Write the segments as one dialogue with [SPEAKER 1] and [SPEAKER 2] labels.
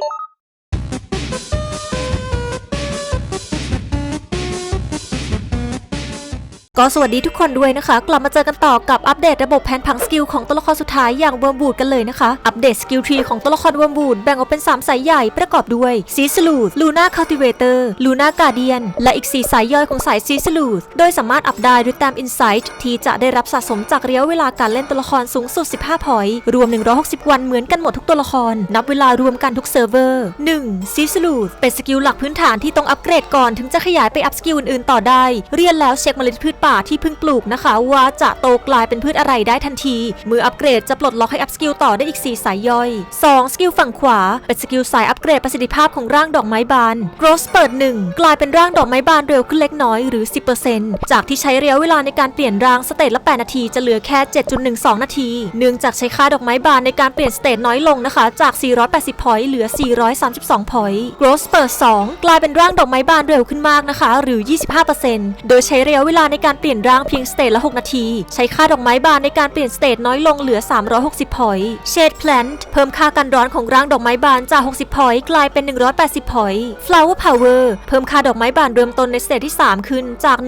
[SPEAKER 1] え? ก็สวัสดีทุกคนด้วยนะคะ กลับมาเจอกันต่อกับอัปเดตระบบแผนผังสกิลของตัวละครสุดท้ายอย่างเวิร์มบูดกันเลยนะคะ อัปเดตสกิลทรีของตัวละครเวิร์มบูดแบ่งออกเป็น 3 สายใหญ่ประกอบด้วยซีสลูดลูน่าคาติเวเตอร์ลูน่ากาเดียนและอีก 4 สายย่อยของสายซีสลูดโดยสามารถอัพได้ด้วยแต้มอินไซต์ที่จะได้รับสะสมจากระยะเวลาการเล่นตัวละครสูงสุด 15 พอยต์รวม 160 วันเหมือนกันหมดทุกตัวละคร นับเวลารวมกันทุกเซิร์ฟเวอร์ 1. ซีสลูดเป็นสกิลหลักพื้นฐานที่ต้องอัปเกรดก่อนถึงจะขยายไปอัพสกิลอื่นๆต่อได้เรียนแล้วเช็คเมล็ดพืชป่าที่เพิ่งปลูกนะคะ ว่าจะโตกลายเป็นพืชอะไรได้ทันที มืออัปเกรดจะปลดล็อกให้อัพสกิลต่อได้อีก 4 สายย่อย 2. สกิลฝั่งขวา เป็นสกิลสายอัปเกรดประสิทธิภาพของร่างดอกไม้บาน Growth เปิด 1 กลายเป็นร่างดอกไม้บานเร็วขึ้นเล็กน้อยหรือ 10%จากที่ใช้ระยะเวลาในการเปลี่ยนร่างสเตจละ 8 นาทีจะเหลือแค่ 7.12 นาที เนื่องจากใช้ค่าดอกไม้บานในการเปลี่ยนสเตจน้อยลงนะคะ จาก 480 พอยต์เหลือ 432 พอยต์ Growth เปิด 2 กลายเป็นร่างดอกไม้บานเร็วขึ้นมากนะคะ หรือ 25%โดยใช้ระยะเวลาในการเปลี่ยนร่างเพียงสเตจละ 6 นาที ใช้ค่าดอกไม้บานในการเปลี่ยนสเตจน้อยลงเหลือ 360 พอยต์ Shade Plant เพิ่มค่ากันร้อนของร่างดอกไม้บานจาก 60 พอยต์กลายเป็น 180 พอยต์ Flower Power เพิ่มค่าดอกไม้บานเริ่มต้นในสเตจที่ 3 ขึ้นจาก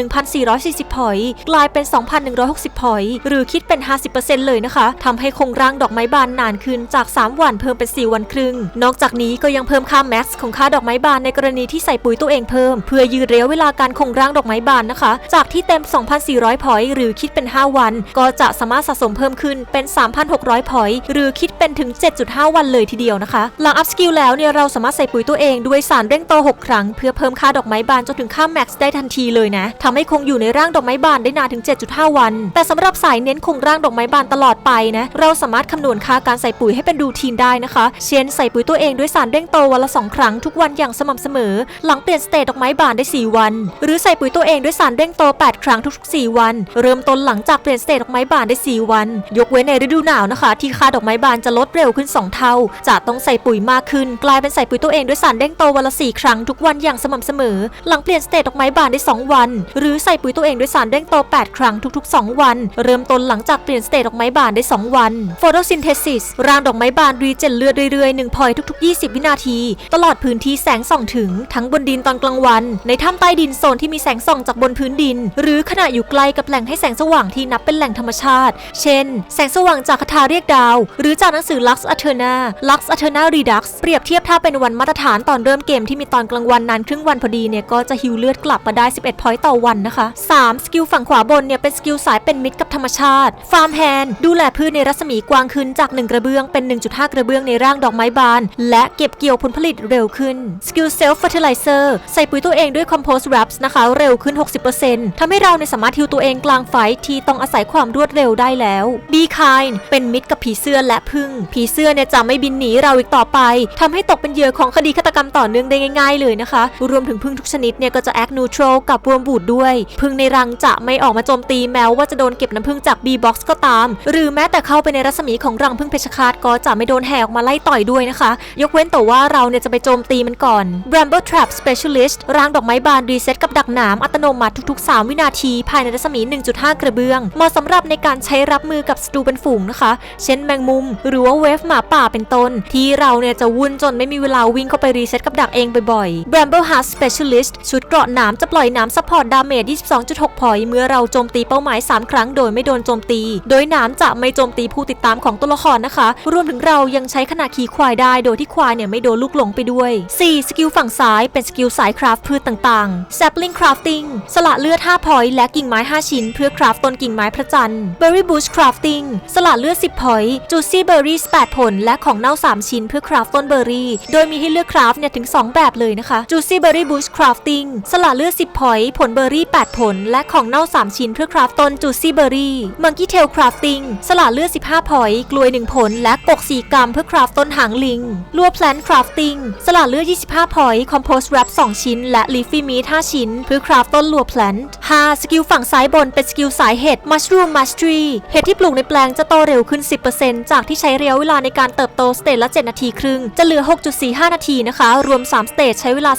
[SPEAKER 1] 1,440 พอยต์กลายเป็น 2,160 พอยต์หรือคิดเป็น 50%เลยนะคะทำให้คงร่างดอกไม้บานนานขึ้นจาก 3 วันเพิ่มเป็น 4 วันครึ่ง นอกจากนี้ก็ยังเพิ่มค่า Max ของค่าดอกไม้บานในกรณีที่ใส่ปุ๋ยตัวเองเพิ่ม เพื่อยืดระยะเวลาการคงร่างดอกไม้บานนะคะ จากที่เต็ม2,400 พอยต์หรือคิดเป็น 5 วัน ก็จะสามารถสะสมเพิ่มขึ้นเป็น 3,600 พอยต์หรือคิดเป็นถึง 7.5 วันเลยทีเดียวนะคะ หลังอัพสกิลแล้วเนี่ยเราสามารถใส่ปุ๋ยตัวเองด้วยสารเร่งโต 6 ครั้ง เพื่อเพิ่มค่าดอกไม้บานจนถึงค่า Max ได้ทันทีเลยนะทำให้คงอยู่ในร่างดอกไม้บานได้นานถึง 7.5 วัน แต่สำหรับสายเน้นคงร่างดอกไม้บานตลอดไปนะเราสามารถคำนวณค่าการใส่ปุ๋ยให้เป็นรูทีนได้นะคะ เช่นใส่ปุ๋ยตัวเองด้วยสารเร่งโตวันละ 2 ครั้งทุกวันอย่างสม่ำเสมอ หลังเปลี่ยนสเตตดอกไม้บานได้ 4 วัน หรือใส่ปุ๋ยตัวเองด้วยสารเร่งโต 8 ครั้งทุกๆ 4 วัน เริ่มต้นหลังจากเปลี่ยนสเตตดอกไม้บานได้ 4 วัน ยกเว้นในฤดูหนาวนะคะ ที่ค่าดอกไม้บานจะลดเร็วขึ้น 2 เท่า จะต้องใส่ปุ๋ยมากขึ้น กลายเป็นใส่ปุ๋ยตัวเองด้วยสารเร่งโตวันละ4ครั้งทุกวันอย่างสม่ำเสมอ หลังเปลี่ยนสเตตดอกไม้บานได้ 2 วัน หรือใส่ปุ๋ยตัวเองด้วยสารเร่งโต 8 ครั้งทุก ๆ 2 วัน เริ่มต้นหลังจากเปลี่ยนสเตตดอกไม้บานได้ 2 วัน Photosynthesis ร่างดอกไม้บานรีเจนเลือดเรื่อยๆ1พอยทุกๆ 20 วินาที ตลอดพื้นที่แสงส่องถึง ทั้งบนดินตอนกลางวัน ในถ้ำใต้ดินโซนที่มีแสงส่องจากบนพื้นดิน หรือขณะอยู่ใกลกับแหล่งให้แสงสว่างที่นับเป็นแหล่งธรรมชาติ เช่น แสงสว่างจากคาถาเรียกดาว หรือจากหนังสือ Lux Aeterna Lux Aeterna Redux เปรียบเทียบถ้าเป็นวันมาตรฐานตอนเริ่มเกมที่มีตอนกลางวันนานครึ่งวันพอดีเนี่ยก็จะฮิวเลือดกลับมาได้ 11 พอยต์ต่อวันนะคะ 3. สกิลฝั่งขวาบนเนี่ยเป็นสกิลสายเป็นมิตรกับธรรมชาติฟาร์มแฮนดูแลพืชในรัศมีกว้างขึ้นจาก 1 กระเบื้องเป็น 1.5 กระเบื้องในร่างดอกไม้บาน และเก็บเกี่ยวผลผลิตเร็วขึ้นสกิลเซลฟ์เฟอร์ติไลเซอร์ใส่ปุ๋ยตัวเองด้วยคอมโพสต์แรปส์นะคะเร็วขึ้น 60%ทำให้เราในยสามารถฮิวตัวเองกลางไฟที่ต้องอาศัยความรวดเร็วได้แล้ว Be kind เป็นมิตรกับผีเสื้อและพึ่ง ผีเสื้อเนี่ยจะไม่บินหนีเราอีกต่อไปทำให้ตกเป็นเหยื่อของคดีฆาตกรรมต่อเนื่องได้ง่ายๆเลยนะคะ รวมถึงพึ่งทุกชนิดเนี่ยก็จะแอคนูทรัลกับรวมบูดด้วย พึ่งในรังจะไม่ออกมาโจมตีแม้ว่าจะโดนเก็บน้ำพึ่งจาก B-box ก็ตาม หรือแม้แต่เข้าไปในรัศมีของรังพึ่งเพชฌฆาตก็จะไม่โดนแห่ออกมาไล่ต่อยด้วยนะคะ ยกเว้นแต่ว่าเราเนี่ยจะไปโจมตีมันก่อน Bramble Trap Specialist รางดอกไม้บานรีเซ็ตกับดักหนามอัตโนมัติทุกๆ 3 วินาทีภายในรัศมี 1.5 กระเบื้อง เหมาะสำหรับในการใช้รับมือกับศัตรูเป็นฝูงนะคะ เช่นแมงมุม หรือว่าเวฟหมาป่าเป็นต้น ที่เราเนี่ยจะวุ่นจนไม่มีเวลาวิ่งเข้าไปรีเซ็ตกับดักเองบ่อยๆ Bramble Heart Specialist ชุดเกราะหนามจะปล่อยหนามซัพพอร์ตดาเมจ 22.6 พอยต์เมื่อเราโจมตีเป้าหมาย 3 ครั้งโดยไม่โดนโจมตี โดยหนามจะไม่โจมตีผู้ติดตามของตัวละครนะคะ รวมถึงเรายังใช้ขณะขี่ควายได้โดยที่ควายเนี่ยไม่โดนลูกหลงไปด้วย 4. สกิลฝั่งซ้ายเป็นสกิลสายคราฟพืชต่างๆ Sapling Crafting สละเลือด 5 พอยต์และกิ่งไม้ 5 ชิ้น เพื่อคราฟต้นกิ่งไม้พระจันทร์ Berry Bush Crafting สละเลือด 10 พอยต์ Juicy Berries 8ผล และของเน่า 3 ชิ้น เพื่อคราฟต้นเบอร์รี่ โดยมีให้เลือกคราฟเนี่ยถึง 2 แบบเลยนะคะ Juicy Berry Bush Crafting สละเลือด 10 พอยต์ผลเบอร์รี่ 8 ผล และของเน่า 3 ชิ้น เพื่อคราฟต้น Juicy Berry Monkey Tail Crafting สละเลือด 15 พอยต์กลวย 1 ผล และกก4กรัมเพื่อคราฟต้นหางลิงลัว Plant Crafting สละเลือด 25 พอยต์ Compost Wrap 2ชิ้น และ Leafy Meat 5ชิ้น เพื่อคราฟต้นลัว Plant 5. สกิลฝั่งซ้ายบนเป็นสกิลสายเห็ด Mushroom Mastery เห็ดที่ปลูกในแปลงจะโตเร็วขึ้น 10%จากที่ใช้ระยะเวลาในการเติบโตสเตจละ 7 นาทีครึ่ง จะเหลือ 6.45 นาทีนะคะ รวม 3 สเตจใช้เวลา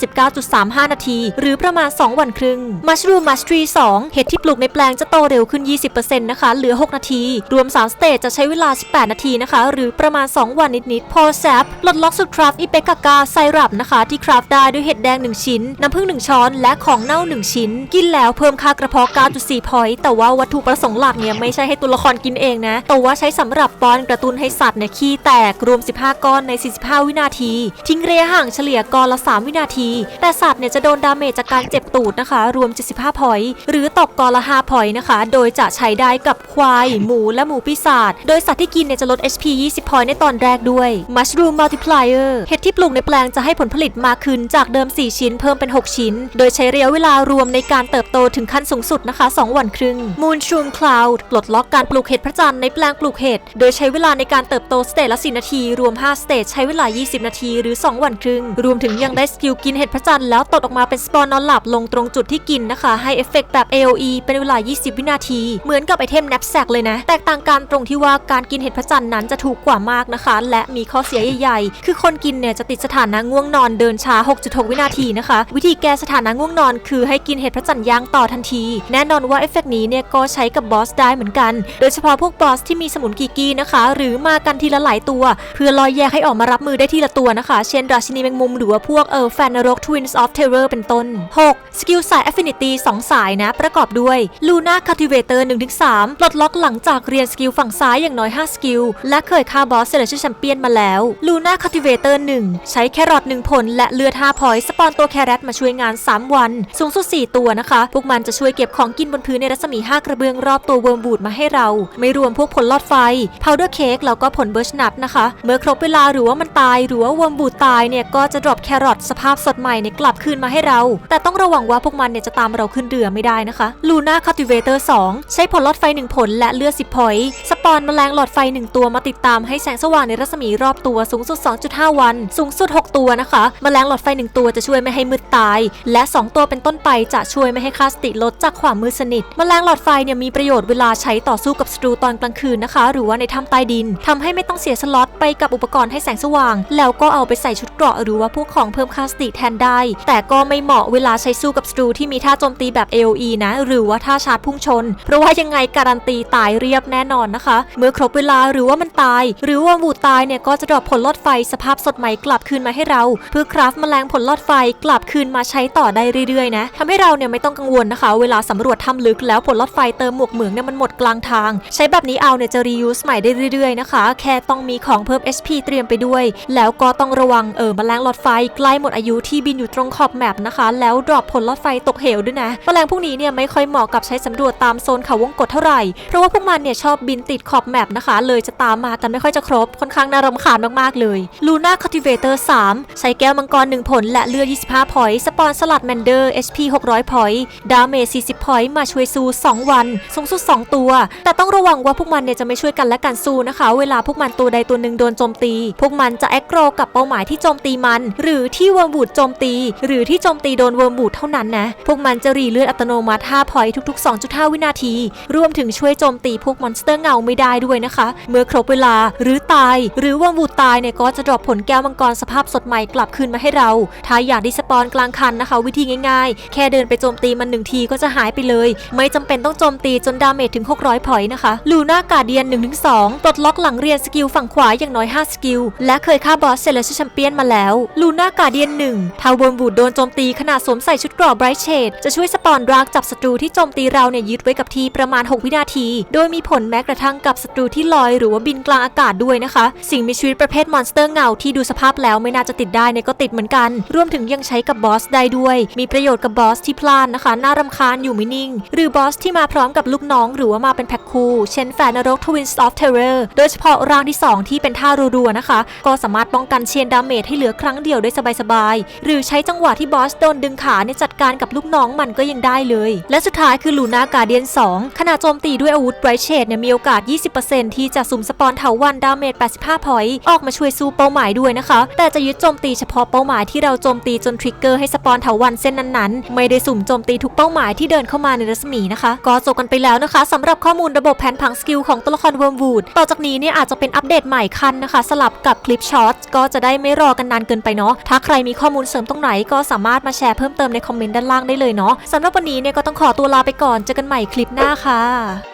[SPEAKER 1] 19.35 นาที หรือประมาณ 2 วันครึ่ง Mushroom Mastery 2 เห็ดที่ปลูกในแปลงจะโตเร็วขึ้น 20%นะคะ เหลือ 6 นาที รวม 3 สเตจจะใช้เวลา 18 นาทีนะคะ หรือประมาณ 2 วันนิดๆพอแซปลดล็อกสุดคราฟอีเปกากาไซรัปนะคะที่คราฟได้ด้วยเห็ดแดง 1 ชิ้น น้ำผึ้ง1ช้อน และของเน่า 1 ชิ้น กินแล้วเพิ่มค่ากระเพาะ9.4 พอยต์แต่ว่าวัตถุประสงค์หลักเนี่ยไม่ใช่ให้ตัวละครกินเองนะ แต่ว่าใช้สำหรับป้อนกระตุ้นให้สัตว์เนี่ยขี้แตกรวม 15 ก้อนใน 45 วินาที ทิ้งระยะห่างเฉลี่ยก้อนละ 3 วินาที แต่สัตว์เนี่ยจะโดนดาเมจจากการเจ็บตูดนะคะ รวม 75 พอยต์หรือตกก้อนละ 5 พอยต์นะคะ โดยจะใช้ได้กับควาย หมูและหมูปีศาจโดยสัตว์ที่กินเนี่ยจะลด HP 20 พอยต์ในตอนแรกด้วย Mushroom Multiplier เห็ดที่ปลูกในแปลงจะให้ผลผลิตมากขึ้นจากเดิม 4 ชิ้นเพิ่มเป็น 6 ชิ้น โดยใช้ระยะเวลารวมในการเติบโตถึงขั้นสูงสุดุดนะคะ 2 วันครึ่ง Moonshroom Cloud ปลดล็อกการปลูกเห็ดพระจันทร์ในแปลงปลูกเห็ด โดยใช้เวลาในการเติบโตสเตจละ 4 นาที รวม 5 สเตจใช้เวลา 20 นาที หรือ 2 วันครึ่ง รวมถึงยังได้สกิลกินเห็ดพระจันทร์แล้วตดออกมาเป็นสปอนนอนหลับลงตรงจุดที่กินนะคะ ให้เอฟเฟกต์แบบ AOE เป็นเวลา 20 วินาที เหมือนกับไอเทม knapsack เลยนะ แตกต่างกันตรงที่ว่าการกินเห็ดพระจันทร์นั้นจะถูกกว่ามากนะคะ และมีข้อเสียใหญ่ๆ คือคนกินเนี่ยจะติดสถานะง่วงนอนเดินช้า 6.6 วินาทีนะคะ วิธีแก้สถานะง่วงนอน คือให้กินเห็ดพระจันทร์ย่างต่อทันทีแน่นอนว่าเอฟเฟกต์นี้เนี่ยก็ใช้กับบอสได้เหมือนกัน โดยเฉพาะพวกบอสที่มีสมุนกีกีนะคะ หรือมากันทีละหลายตัว เพื่อลอยแยกให้ออกมารับมือได้ทีละตัวนะคะ เช่นราชินีแมงมุมหรือว่าพวกเออแฟนนรก Twins of Terror เป็นต้น 6. สกิลสาย Affinity 2 สายนะ ประกอบด้วย Luna Cultivator 1-3 ปลดล็อกหลังจากเรียนสกิลฝั่งซ้ายอย่างน้อย 5 สกิล และเคยฆ่าบอสเซเลชั่นแชมเปี้ยนมาแล้ว Luna Cultivator 1 ใช้แครอท1ผลและเลือด5พอยต์สปอนตัวแครอทมาช่วยงาน 3 วัน สูงสุด 4 ตัวนะคะ พวกมันจะช่วยเก็บก็บของกินบนพื้นในรัศมี 5 กระเบื้องรอบตัวเวิร์มบูดมาให้เรา ไม่รวมพวกผลลอดไฟ powder cake แล้วก็ผลเบิร์ชนัทนะคะ เมื่อครบเวลาหรือว่ามันตายหรือว่าเวิร์มบูดตายเนี่ยก็จะดรอปแครอทสภาพสดใหม่เนี่ยกลับคืนมาให้เรา แต่ต้องระวังว่าพวกมันเนี่ยจะตามเราขึ้นเรือไม่ได้นะคะ Luna Cultivator 2ใช้ผลลอดไฟ 1 ผลและเลือด10พอยต์สปอนแมลงหลอดไฟ 1 ตัวมาติดตามให้แสงสว่างในรัศมีรอบตัวสูงสุด 2.5 วัน สูงสุด 6 ตัวนะคะแมลงหลอดไฟ 1 ตัวจะช่วยไม่ให้มืดตาย และ 2 ตัวเป็นต้นไปจะช่วยไม่ให้ค่าสติลดจากความมืดสนิทแมลงหลอดไฟเนี่ยมีประโยชน์เวลาใช้ต่อสู้กับศัตรูตอนกลางคืนนะคะ หรือว่าในถ้ำใต้ดินทำให้ไม่ต้องเสียสล็อตไปกับอุปกรณ์ให้แสงสว่าง แล้วก็เอาไปใส่ชุดเกราะหรือว่าพวกของเพิ่มค่าสติแทนได้ แต่ก็ไม่เหมาะเวลาใช้สู้กับศัตรูที่มีท่าโจมตีแบบ AOE นะ หรือว่าท่าชาร์จพุ่งชน เพราะว่ายังไงการันตีตายเรียบแน่นอนนะคะ เมื่อครบเวลาหรือว่ามันตาย หรือว่าบูดตายเนี่ยก็จะดรอปผลลอดไฟสภาพสดใหม่กลับคืนมาให้เรา เพื่อคราฟแมลงผลลอดไฟกลับคืนมาใช้ต่อได้เรื่อยๆนะทำให้เราเนี่ยไม่ต้องกังวลนะคะ เวลาสำรวจถ้ำลึกแล้วผลลอดไฟเติมหมวกเหมืองเนี่ยมันหมดกลางทาง ใช้แบบนี้เอาเนี่ยจะ reuse ใหม่ได้เรื่อยๆนะคะ แค่ต้องมีของเพิ่ม HP เตรียมไปด้วย แล้วก็ต้องระวังเออแมลงหลอดไฟใกล้หมดอายุที่บินอยู่ตรงขอบแมปนะคะ แล้วดรอปผลลอดไฟตกเหวด้วยนะแมลงพวกนี้เนี่ยไม่ค่อยเหมาะกับใช้สำรวจตามโซนเขาวงกตเท่าไหร่เพราะว่าพวกมันเนี่ยชอบบินติดขอบแมปนะคะ เลยจะตามมากันไม่ค่อยจะครบค่อนข้างน่ารำคาญมากๆเลย Luna Cultivator 3ใช้แก้วมังกร1ผลและเลือด25พอยต์สปอนสลัดแมนเดอร์ HP 600พอยต์ดาเมจ40พอยต์มาช่วยสู้2วัน สูงสุด 2 ตัว แต่ต้องระวังว่าพวกมันเนี่ยจะไม่ช่วยกันและกันสู้นะคะ เวลาพวกมันตัวใดตัวหนึ่งโดนโจมตี พวกมันจะแอคโกรกับเป้าหมายที่โจมตีมัน หรือที่เวิร์มบูดโจมตี หรือที่โจมตีโดนเวิร์มบูดเท่านั้นนะ พวกมันจะรีเลือดอัตโนมัติ5พอยต์ทุก ๆ 2.5 วินาที รวมถึงช่วยโจมตีพวกมอนสเตอร์เงาไม่ได้ด้วยนะคะ เมื่อครบเวลาหรือตาย หรือว่าบูดตายเนี่ยก็จะดรอปผลแก้วมังกรสภาพสดใหม่กลับคืนมาให้เรา ถ้าอยากดิสปอนกลางคันนะคะ วิธีง่ายๆ แค่เดินไปโจมตีมันหนึ่งทีก็จะหายไปเลย ไม่จำเป็นต้องโจมตีจนดาเมจถึง 600 พอยต์นะคะลูน่ากาเดียน1-2ปลดล็อกหลังเรียนสกิลฝั่งขวาอย่างน้อย 5 สกิล และเคยฆ่าบอสเซเลชแชมเปี้ยนมาแล้วลูน่ากาเดียน1ถ้าวนบูดโดนโจมตีขณะสวมใส่ชุดเกราะไบรท์เชดจะช่วยสปอนรากจับศัตรูที่โจมตีเราเนี่ยยึดไว้กับทีประมาณ 6 วินาที โดยมีผลแม้กระทั่งกับศัตรูที่ลอยหรือว่าบินกลางอากาศด้วยนะคะ สิ่งมีชีวิตประเภทมอนสเตอร์เงาที่ดูสภาพแล้วไม่น่าจะติดได้เนี่ยก็ติดเหมือนกัน รวมถึงยังใช้กับบอสได้ด้วย มีประโยชน์กับบอสที่พลาดนะคะ น่ารำคาญอยู่ไม่นิ่ง หรือบอสที่มาพร้อมกับลูกน้องหรือว่ามาเป็นแพ็คคู่ เช่นแฟนนรก Twins of Terror โดยเฉพาะร่างที่ 2 ที่เป็นท่ารัวๆนะคะ ก็สามารถป้องกันเชียนดาเมจให้เหลือครั้งเดียวได้สบายๆ หรือใช้จังหวะที่บอสโดนดึงขาเนี่ยจัดการกับลูกน้องมันก็ยังได้เลย และสุดท้ายคือลูน่าการเดียน 2 ขณะโจมตีด้วยอาวุธไบรท์เชดเนี่ยมีโอกาส 20%ที่จะสุ่มสปอนเถาวันดาเมจ 85 พอยต์ออกมาช่วยสู้เป้าหมายด้วยนะคะ แต่จะยึดโจมตีเฉพาะเป้าหมายที่เราโจมตีจนทริกเกอร์ให้สปอนเถาวันเส้นนั้นๆ ไม่ได้สุ่มโจมตีทุกเป้าหมายที่เดินนเข้ามาในรัศมีนะคะ ก็จบกันไปแล้วนะคะสำหรับข้อมูลระบบแผนผังสกิลของตัวละครเวิร์มวูดต่อจากนี้เนี่ยอาจจะเป็นอัปเดตใหม่คันนะคะ สลับกับคลิปช็อตก็จะได้ไม่รอกันนานเกินไปเนาะถ้าใครมีข้อมูลเสริมตรงไหนก็สามารถมาแชร์เพิ่มเติมในคอมเมนต์ด้านล่างได้เลยเนาะสำหรับวันนี้เนี่ยก็ต้องขอตัวลาไปก่อนเจอกันใหม่คลิปหน้าค่ะ